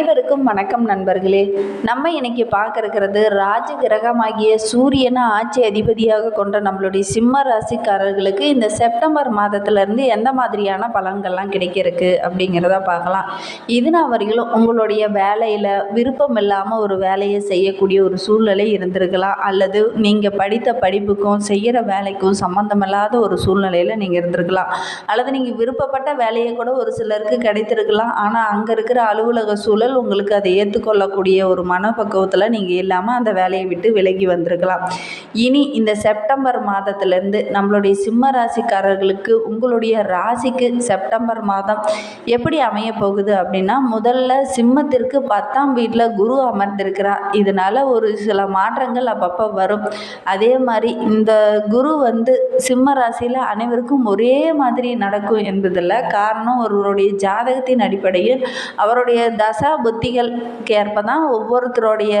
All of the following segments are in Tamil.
அனைவருக்கும் வணக்கம் நண்பர்களே. நம்ம இன்னைக்கு பார்க்க இருக்கிறது ராஜ கிரகமாகிய சூரியனை ஆட்சி அதிபதியாக கொண்ட நம்மளுடைய சிம்ம ராசிக்காரர்களுக்கு இந்த செப்டம்பர் மாதத்துலேருந்து எந்த மாதிரியான பலன்கள்லாம் கிடைக்கிறதுக்கு அப்படிங்கிறத பார்க்கலாம். இதுனா வரையிலும் உங்களுடைய வேலையில் விருப்பம் இல்லாமல் ஒரு வேலையை செய்யக்கூடிய ஒரு சூழ்நிலை இருந்திருக்கலாம். அல்லது நீங்கள் படித்த படிப்புக்கும் செய்கிற வேலைக்கும் சம்மந்தமில்லாத ஒரு சூழ்நிலையில் நீங்கள் இருந்திருக்கலாம். அல்லது நீங்கள் விருப்பப்பட்ட வேலையை கூட ஒரு சிலருக்கு கிடைத்திருக்கலாம். ஆனால் அங்கே இருக்கிற அலுவலக சூழல் உங்களுக்கு அதை ஏற்றுக்கொள்ளக்கூடிய ஒரு மனப்பக்குவத்தில் நீங்கள் இல்லாமல் அந்த வேலையை விட்டு விலகி வந்திருக்கலாம். இனி இந்த செப்டம்பர் மாதத்துலேருந்து நம்மளுடைய சிம்ம ராசிக்காரர்களுக்கு உங்களுடைய ராசிக்கு செப்டம்பர் மாதம் எப்படி அமைய போகுது அப்படின்னா முதல்ல சிம்மத்திற்கு பத்தாம் வீட்டில் குரு அமர்ந்திருக்கிறார். இதனால் ஒரு சில மாற்றங்கள் அப்பப்போ வரும். அதே மாதிரி இந்த குரு வந்து சிம்ம ராசியில் அனைவருக்கும் ஒரே மாதிரி நடக்கும் என்பதில் காரணம் ஒருவருடைய ஜாதகத்தின் அடிப்படையில் அவருடைய தசா புத்திகளுக்கு ஏற்ப தான் ஒவ்வொருத்தருடைய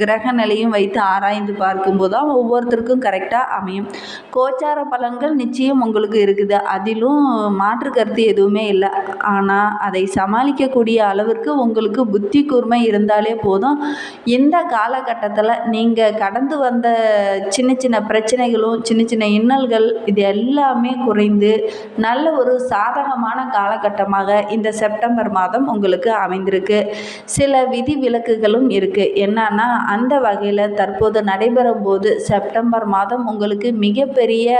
கிரக நிலையும் வைத்து ஆராய்ந்து பார்க்கும்போது தான் ஒவ்வொருத்தருக்கும் கரெக்டாக அமையும். கோச்சார பலன்கள் நிச்சயம் உங்களுக்கு இருக்குது. அதிலும் மாற்று கருத்து எதுவுமே இல்லை. ஆனால் அதை சமாளிக்கக்கூடிய அளவிற்கு உங்களுக்கு புத்தி கூர்மை இருந்தாலே போதும். இந்த காலகட்டத்தில் நீங்கள் கடந்து வந்த சின்ன சின்ன பிரச்சனைகளும் சின்ன சின்ன இன்னல்கள் இது எல்லாமே குறைந்து நல்ல ஒரு சாதகமான காலகட்டமாக இந்த செப்டம்பர் மாதம் உங்களுக்கு அமைந்திருக்கு. சில விதி விலக்குகளும் இருக்குது என்னன்னா அந்த வகையில் தற்போது நடைபெறும் போது செப்டம்பர் மாதம் உங்களுக்கு மிகப்பெரிய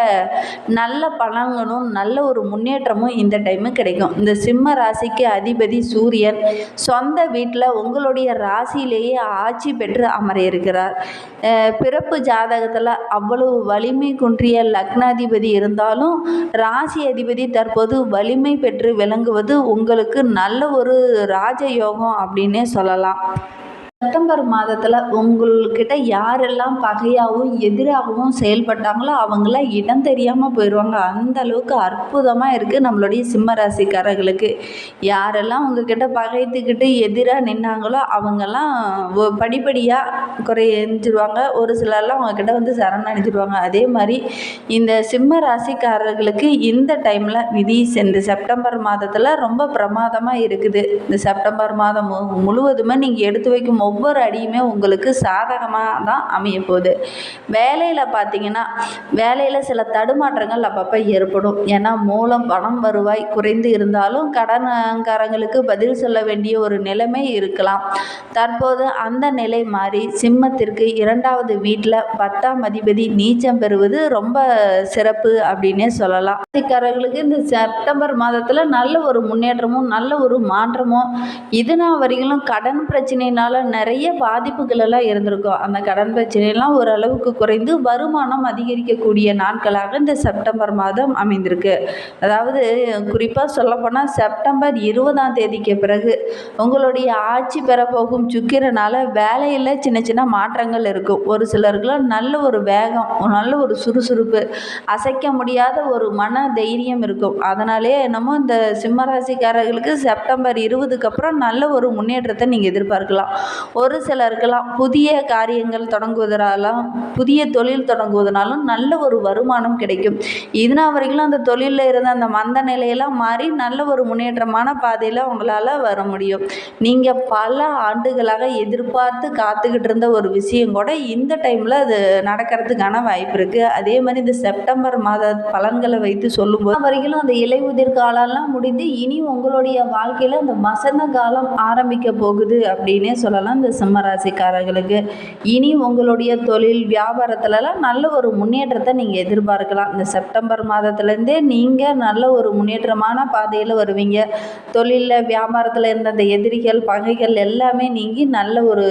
நல்ல பலன்களும் நல்ல ஒரு முன்னேற்றமும் இந்த டைமு கிடைக்கும். இந்த சிம்ம ராசிக்கு அதிபதி சூரியன் சொந்த வீட்டில் உங்களுடைய ராசியிலேயே ஆட்சி பெற்று அமர இருக்கிறார் பிறப்பு ஜாதகத்தில் அவ்வளவு வலிமை குன்றிய லக்னாதிபதி இருந்தாலும் ராசி அதிபதி தற்போது வலிமை பெற்று விளங்குவது உங்களுக்கு நல்ல ஒரு ராஜயோகம் அப்படின்னே சொல்லலாம். செப்டம்பர் மாதத்தில் உங்கள்கிட்ட யாரெல்லாம் பகையாகவும் எதிராகவும் செயல்பட்டாங்களோ அவங்களாம் இடம் தெரியாமல் போயிடுவாங்க அந்த அளவுக்கு அற்புதமாக இருக்குது நம்மளுடைய சிம்ம ராசிக்காரர்களுக்கு யாரெல்லாம் உங்ககிட்ட பகைத்துக்கிட்டு எதிராக நின்னாங்களோ அவங்கெல்லாம் படிப்படியாக குறைஞ்சிருவாங்க ஒரு சிலர்லாம் உங்ககிட்ட வந்து சரணடைஞ்சிருவாங்க அதே மாதிரி இந்த சிம்ம ராசிக்காரர்களுக்கு இந்த டைமில் விதி இந்த செப்டம்பர் மாதத்தில் ரொம்ப பிரமாதமாக இருக்குது. இந்த செப்டம்பர் மாதம் முழுவதுமே நீங்கள் எடுத்து வைக்கும் ஒவ்வொரு அடியுமே உங்களுக்கு சாதகமாக தான் அமைய போகுது வேலையில் பார்த்தீங்கன்னா வேலையில் சில தடுமாற்றங்கள் அப்பப்போ ஏற்படும். ஏன்னா மூலம் பணம் வருவாய் குறைந்து இருந்தாலும் கடன்காரங்களுக்கு பதில் சொல்ல வேண்டிய ஒரு நிலைமை இருக்கலாம். தற்போது அந்த நிலை மாறி சிம்மத்திற்கு இரண்டாவது வீட்டில் பத்தாம் அதிபதி நீச்சம் பெறுவது ரொம்ப சிறப்பு அப்படின்னே சொல்லலாம். ராசிக்காரர்களுக்கு இந்த செப்டம்பர் மாதத்தில் நல்ல ஒரு முன்னேற்றமும் நல்ல ஒரு மாற்றமும். இதுனா வரையிலும் கடன் பிரச்சனையினால நிறைய பாதிப்புகளெல்லாம் இருந்திருக்கும். அந்த கடன் பிரச்சனையெல்லாம் ஓரளவுக்கு குறைந்து வருமானம் அதிகரிக்கக்கூடிய நாட்களாக இந்த செப்டம்பர் மாதம் அமைந்திருக்கு. அதாவது குறிப்பாக சொல்லப்போனால் செப்டம்பர் இருபதாம் தேதிக்கு பிறகு உங்களுடைய ஆட்சி பெறப்போகும் போகும் சுக்கிரனால வேலையில் சின்ன சின்ன மாற்றங்கள் இருக்கும். ஒரு சிலருக்குலாம் நல்ல ஒரு வேகம் நல்ல ஒரு சுறுசுறுப்பு அசைக்க முடியாத ஒரு மன தைரியம் இருக்கும். அதனாலே என்னமோ இந்த சிம்மராசிக்காரர்களுக்கு செப்டம்பர் இருபதுக்கு அப்புறம் நல்ல ஒரு முன்னேற்றத்தை நீங்கள் எதிர்பார்க்கலாம். ஒரு சிலருக்கெல்லாம் புதிய காரியங்கள் தொடங்குவதனாலும் புதிய தொழில் தொடங்குவதனாலும் நல்ல ஒரு வருமானம் கிடைக்கும். இதுனா வரைக்கும் அந்த தொழிலில் இருந்த அந்த மந்த நிலையெல்லாம் மாறி நல்ல ஒரு முன்னேற்றமான பாதையில் உங்களால் வர முடியும். நீங்கள் பல ஆண்டுகளாக எதிர்பார்த்து காத்துக்கிட்டு இருந்த ஒரு விஷயம் கூட இந்த டைமில் அது நடக்கிறதுக்கான வாய்ப்பு இருக்குது அதே மாதிரி இந்த செப்டம்பர் மாத பலன்களை வைத்து சொல்லும்போது வரைக்கும் அந்த இலையுதிர் காலம்லாம் முடிந்து இனி உங்களுடைய வாழ்க்கையில் அந்த வசந்த காலம் ஆரம்பிக்க போகுது அப்படின்னே சொல்லலாம். இந்த சிம்மராசிக்காரர்களுக்கு இனி உங்களுடைய தொழில் வியாபாரத்துலலாம் நல்ல ஒரு முன்னேற்றத்தை நீங்கள் எதிர்பார்க்கலாம். இந்த செப்டம்பர் மாதத்துலேருந்தே நீங்கள் நல்ல ஒரு முன்னேற்றமான பாதையில் வருவீங்க. தொழிலில் வியாபாரத்தில் இருந்த அந்த எதிரிகள் பகைகள் எல்லாமே நீங்கி நல்ல ஒரு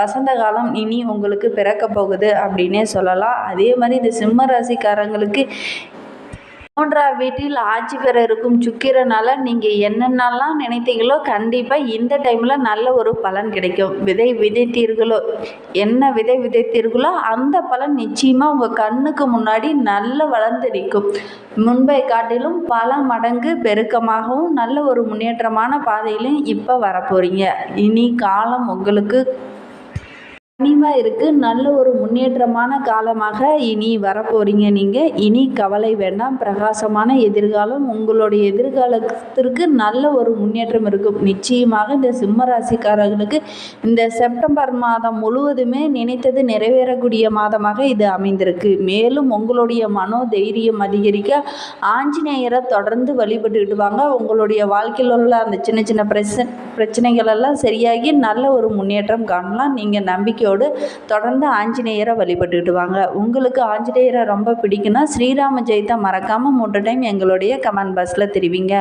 வசந்த காலம் இனி உங்களுக்கு பிறக்க போகுது அப்படின்னே சொல்லலாம். அதே மாதிரி இந்த சிம்ம ராசிக்காரங்களுக்கு மூன்றாம் வீட்டில் ஆட்சி பெற இருக்கும் சுக்கிரனால நீங்கள் என்னென்னலாம் நினைத்தீங்களோ கண்டிப்பாக இந்த டைமில் நல்ல ஒரு பலன் கிடைக்கும். விதை விதைத்தீர்களோ என்ன விதை விதைத்தீர்களோ அந்த பலன் நிச்சயமாக உங்கள் கண்ணுக்கு முன்னாடி நல்ல வளர்ந்து நிற்கும். முன்பை காட்டிலும் பல மடங்கு பெருக்கமாகவும் நல்ல ஒரு முன்னேற்றமான பாதையிலும் இப்போ வரப்போகிறீங்க இனி காலம் உங்களுக்கு கனிவாக இருக்குது நல்ல ஒரு முன்னேற்றமான காலமாக இனி வரப்போகிறீங்க நீங்கள் இனி கவலை வேண்டாம். பிரகாசமான எதிர்காலம் உங்களுடைய எதிர்காலத்திற்கு நல்ல ஒரு முன்னேற்றம் இருக்கும். நிச்சயமாக இந்த சிம்ம ராசிக்காரர்களுக்கு இந்த செப்டம்பர் மாதம் முழுவதுமே நினைத்தது நிறைவேறக்கூடிய மாதமாக இது அமைந்திருக்கு. மேலும் உங்களுடைய மனோ தைரியம் அதிகரிக்க ஆஞ்சநேயரை தொடர்ந்து வழிபட்டுக்கிட்டு வாங்க. உங்களுடைய வாழ்க்கையில் உள்ள அந்த சின்ன சின்ன பிரச்சனை பிரச்சனைகள் எல்லாம் சரியாகி நல்ல ஒரு முன்னேற்றம் காணலாம். நீங்கள் நம்பிக்கை நம்பிக்கையோடு தொடர்ந்து ஆஞ்சநேயரை வழிபட்டுக்கிட்டு வாங்க உங்களுக்கு ஆஞ்சநேயரை ரொம்ப பிடிக்குன்னா ஸ்ரீராம ஜெயத்தை மறக்காமல் மூன்று டைம் எங்களுடைய கமெண்ட் பாக்ஸில் தெரிவிங்க.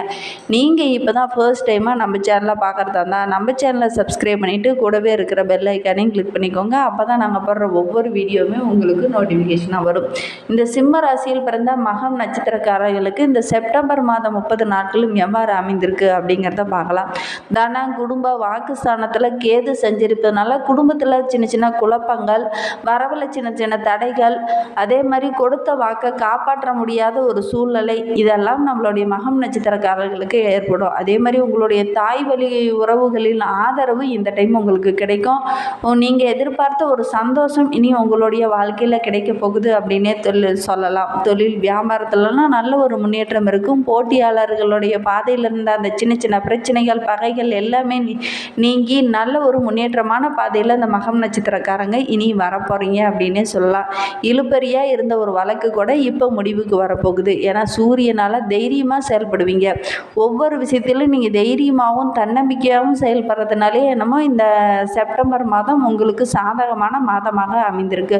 நீங்கள் இப்போ தான் ஃபர்ஸ்ட் டைமாக நம்ம சேனலை பார்க்குறதா இருந்தால் நம்ம சேனலை சப்ஸ்கிரைப் பண்ணிவிட்டு கூடவே இருக்கிற பெல் ஐக்கானையும் கிளிக் பண்ணிக்கோங்க. அப்போ தான் நாங்கள் போடுற ஒவ்வொரு வீடியோவுமே உங்களுக்கு நோட்டிஃபிகேஷனாக வரும். இந்த சிம்ம ராசியில் பிறந்த மகம் நட்சத்திரக்காரர்களுக்கு இந்த செப்டம்பர் மாதம் முப்பது நாட்களும் எவ்வாறு அமைந்திருக்கு அப்படிங்கிறத பார்க்கலாம். தானா குடும்ப வாக்குஸ்தானத்தில் கேது செஞ்சிருப்பதுனால குடும்பத்தில் சின்ன சின்ன சின்ன குழப்பங்கள் வரவில் சின்ன சின்ன தடைகள் அதே மாதிரி கொடுத்த வாக்கை காப்பாற்ற முடியாத ஒரு சூழ்நிலை இதெல்லாம் நம்மளுடைய மகம் நட்சத்திரக்காரர்களுக்கு ஏற்படும். அதே மாதிரி உங்களுடைய தாய் வழி உறவுகளின் ஆதரவு இந்த டைம் உங்களுக்கு கிடைக்கும். நீங்கள் எதிர்பார்த்த ஒரு சந்தோஷம் இனி உங்களுடைய வாழ்க்கையில் கிடைக்க போகுது அப்படின்னே தொழில் சொல்லலாம். தொழில் வியாபாரத்துலலாம் நல்ல ஒரு முன்னேற்றம் இருக்கும். போட்டியாளர்களுடைய பாதையில் இருந்த அந்த சின்ன சின்ன பிரச்சனைகள் பகைகள் எல்லாமே நீங்கி நல்ல ஒரு முன்னேற்றமான பாதையில் அந்த மகம் நட்சத்திரம் நட்சத்திரக்காரங்க இனி வரப்போகிறீங்க அப்படின்னே சொல்லலாம். இழுப்பறியாக இருந்த ஒரு வழக்கு கூட இப்போ முடிவுக்கு வரப்போகுது. ஏன்னா சூரியனால் தைரியமாக செயல்படுவீங்க. ஒவ்வொரு விஷயத்திலும் நீங்கள் தைரியமாகவும் தன்னம்பிக்கையாகவும் செயல்படுறதுனாலே என்னமோ இந்த செப்டம்பர் மாதம் உங்களுக்கு சாதகமான மாதமாக அமைந்திருக்கு.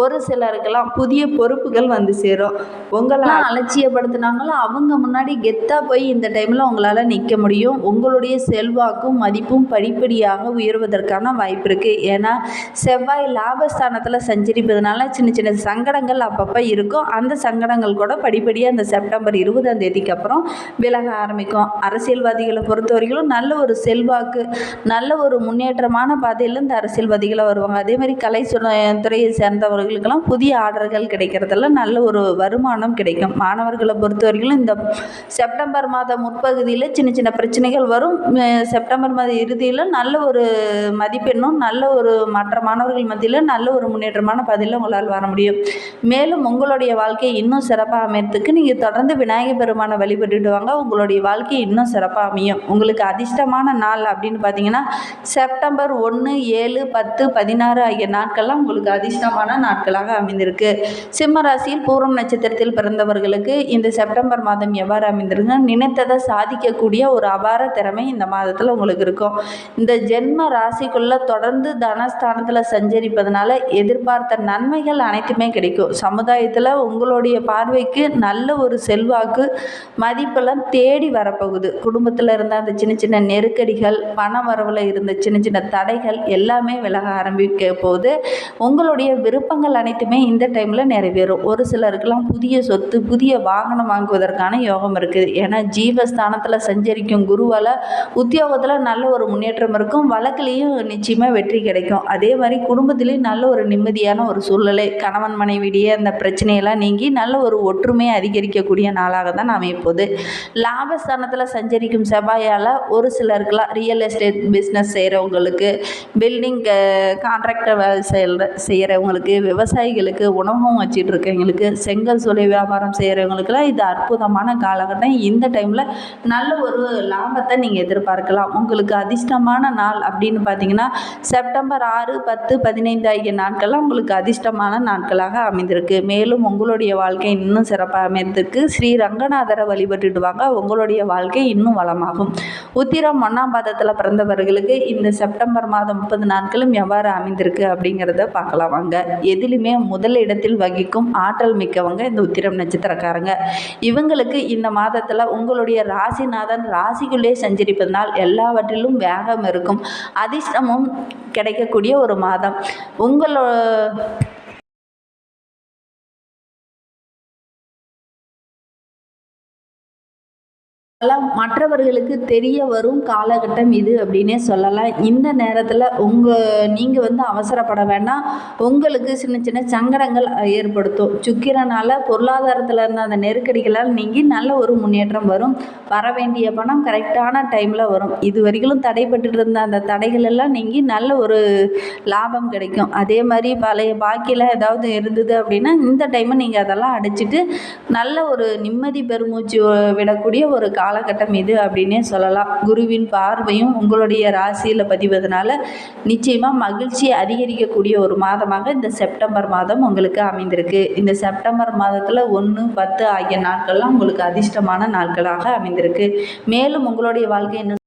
ஒரு சிலருக்கெல்லாம் புதிய பொறுப்புகள் வந்து சேரும். உங்களை அலட்சியப்படுத்தினாங்களோ அவங்க முன்னாடி கெத்தாக போய் இந்த டைமில் உங்களால் நிற்க முடியும். உங்களுடைய செல்வாக்கும் மதிப்பும் படிப்படியாக உயர்வதற்கான வாய்ப்பு இருக்குது ஏன்னா செவ்வாய் லாபஸ்தானத்தில் சஞ்சரிப்பதுனால சின்ன சின்ன சங்கடங்கள் அப்பப்போ இருக்கும். அந்த சங்கடங்கள் கூட படிப்படியாக அந்த செப்டம்பர் இருபதாம் தேதிக்கு அப்புறம் விலக ஆரம்பிக்கும். அரசியல்வாதிகளை பொறுத்தவரைக்கும் நல்ல ஒரு செல்வாக்கு நல்ல ஒரு முன்னேற்றமான பாதையில் இந்த அரசியல்வாதிகளை வருவாங்க. அதே மாதிரி கலை துறையை சேர்ந்தவர்களுக்கெல்லாம் புதிய ஆர்டர்கள் கிடைக்கிறதுல நல்ல ஒரு வருமானம் கிடைக்கும். மாணவர்களை பொறுத்தவரைக்கும் இந்த செப்டம்பர் மாத முற்பகுதியில் சின்ன சின்ன பிரச்சனைகள் வரும். செப்டம்பர் மாத இறுதியில் நல்ல ஒரு மதிப்பெண்ணும் நல்ல ஒரு மற்ற மாணவர்கள் மத்தியில் நல்ல ஒரு முன்னேற்றமான பதிலில் உங்களால் வர முடியும். மேலும் உங்களுடைய வாழ்க்கையை இன்னும் சிறப்பாக அமையறதுக்கு நீங்கள் தொடர்ந்து விநாயகர் பெருமானை வழிபட்டுட்டு வாங்க. உங்களுடைய வாழ்க்கை இன்னும் சிறப்பாக அமையும். உங்களுக்கு அதிர்ஷ்டமான நாள் அப்படின்னு பார்த்தீங்கன்னா செப்டம்பர் ஒன்று ஏழு பத்து பதினாறு ஆகிய நாட்கள்லாம் உங்களுக்கு அதிர்ஷ்டமான நாட்களாக அமைந்திருக்கு. சிம்ம ராசியில் பூர்வம் நட்சத்திரத்தில் பிறந்தவர்களுக்கு இந்த செப்டம்பர் மாதம் எவ்வாறு அமைந்திருக்கு நினைத்ததை சாதிக்கக்கூடிய ஒரு அபார திறமை இந்த மாதத்தில் உங்களுக்கு இருக்கும். இந்த ஜென்ம ராசிக்குள்ளே தொடர்ந்து தனஸ்தானம் ஸ்தானத்தில் சஞ்சரிப்பதனால எதிர்பார்த்த நன்மைகள் அனைத்துமே கிடைக்கும். சமுதாயத்தில் உங்களுடைய பார்வைக்கு நல்ல ஒரு செல்வாக்கு மதிப்பெல்லாம் தேடி வரப்போகுது. குடும்பத்தில் இருந்த அந்த சின்ன சின்ன நெருக்கடிகள் பண வரவில் இருந்த சின்ன சின்ன தடைகள் எல்லாமே விலக ஆரம்பிக்க போகுது. உங்களுடைய விருப்பங்கள் அனைத்துமே இந்த டைமில் நிறைவேறும். ஒரு சிலருக்கெல்லாம் புதிய சொத்து புதிய வாகனம் வாங்குவதற்கான யோகம் இருக்குது. ஏன்னா ஜீவஸ்தானத்தில் சஞ்சரிக்கும் குருவால் உத்தியோகத்தில் நல்ல ஒரு முன்னேற்றம் இருக்கும். வழக்குலேயும் நிச்சயமாக வெற்றி கிடைக்கும். அதே அதே மாதிரி குடும்பத்திலையும் நல்ல ஒரு நிம்மதியான ஒரு சூழ்நிலை கணவன் மனைவிடையே அந்த பிரச்சனையெல்லாம் நீங்கி நல்ல ஒரு ஒற்றுமையை அதிகரிக்கக்கூடிய நாளாக தான் அமைப்போகுது லாபஸ்தானத்தில் சஞ்சரிக்கும் செவ்வாயால் ஒரு சிலருக்குலாம் ரியல் எஸ்டேட் பிஸ்னஸ் செய்கிறவங்களுக்கு பில்டிங் கான்ட்ராக்டர் வேலை செய்கிற செய்கிறவங்களுக்கு விவசாயிகளுக்கு உணவகம் வச்சுட்டு இருக்கவங்களுக்கு செங்கல் சூளை வியாபாரம் செய்கிறவங்களுக்குலாம் இது அற்புதமான காலகட்டம். இந்த டைமில் நல்ல ஒரு லாபத்தை நீங்கள் எதிர்பார்க்கலாம். உங்களுக்கு அதிர்ஷ்டமான நாள் அப்படின்னு பார்த்தீங்கன்னா செப்டம்பர் ஆறு ஆறு பத்து பதினைந்து ஆகிய நாட்கள்லாம் உங்களுக்கு அதிர்ஷ்டமான நாட்களாக அமைந்திருக்கு. மேலும் உங்களுடைய வாழ்க்கை இன்னும் சிறப்பாக அமைந்திருக்கு. ஸ்ரீ ரங்கநாதரை வழிபட்டுட்டு வாங்க உங்களுடைய வாழ்க்கை இன்னும் வளமாகும். உத்திரம் ஒன்றாம் பாதத்தில் பிறந்தவர்களுக்கு இந்த செப்டம்பர் மாதம் முப்பது நாட்களும் எவ்வாறு அமைந்திருக்கு அப்படிங்கிறத பார்க்கலாம் வாங்க. எதிலுமே முதல் இடத்தில் வகிக்கும் ஆற்றல் மிக்கவங்க இந்த உத்திரம் நட்சத்திரக்காரங்க. இவங்களுக்கு இந்த மாதத்தில் உங்களுடைய ராசிநாதன் ராசிக்குள்ளே சஞ்சரிப்பதனால் எல்லாவற்றிலும் வேகம் இருக்கும். அதிர்ஷ்டமும் கிடைக்கக்கூடிய ஒரு மாதம். உங்களோ மற்றவர்களுக்கு தெரிய வரும் காலகட்டம் இது அப்படின்னே சொல்லலாம். இந்த நேரத்தில் உங்கள் நீங்கள் வந்து அவசரப்பட வேண்டாம். உங்களுக்கு சின்ன சின்ன சங்கடங்கள் ஏற்படுத்தும். சுக்கிரனால் பொருளாதாரத்தில் இருந்த அந்த நெருக்கடிகளால் நீங்கி நல்ல ஒரு முன்னேற்றம் வரும். வர வேண்டிய பணம் கரெக்டான டைமில் வரும். இது வரைக்கும் தடைப்பட்டு இருந்த அந்த தடைகள் எல்லாம் நீங்கி நல்ல ஒரு லாபம் கிடைக்கும். அதே மாதிரி பழைய பாக்கியில் ஏதாவது இருந்தது அப்படின்னா இந்த டைமு நீங்கள் அதெல்லாம் அடைச்சிட்டு நல்ல ஒரு நிம்மதி பெருமூச்சு விடக்கூடிய ஒரு காலகட்டம் இது அப்படின்னே சொல்லலாம். குருவின் பார்வையும் உங்களுடைய ராசியில் பதிவதனால நிச்சயமாக மகிழ்ச்சி அதிகரிக்கக்கூடிய ஒரு மாதமாக இந்த செப்டம்பர் மாதம் உங்களுக்கு அமைந்திருக்கு. இந்த செப்டம்பர் மாதத்தில் ஒன்று பத்து ஆகிய நாட்கள்லாம் உங்களுக்கு அதிர்ஷ்டமான நாட்களாக அமைந்திருக்கு. மேலும் உங்களுடைய வாழ்க்கை என்ன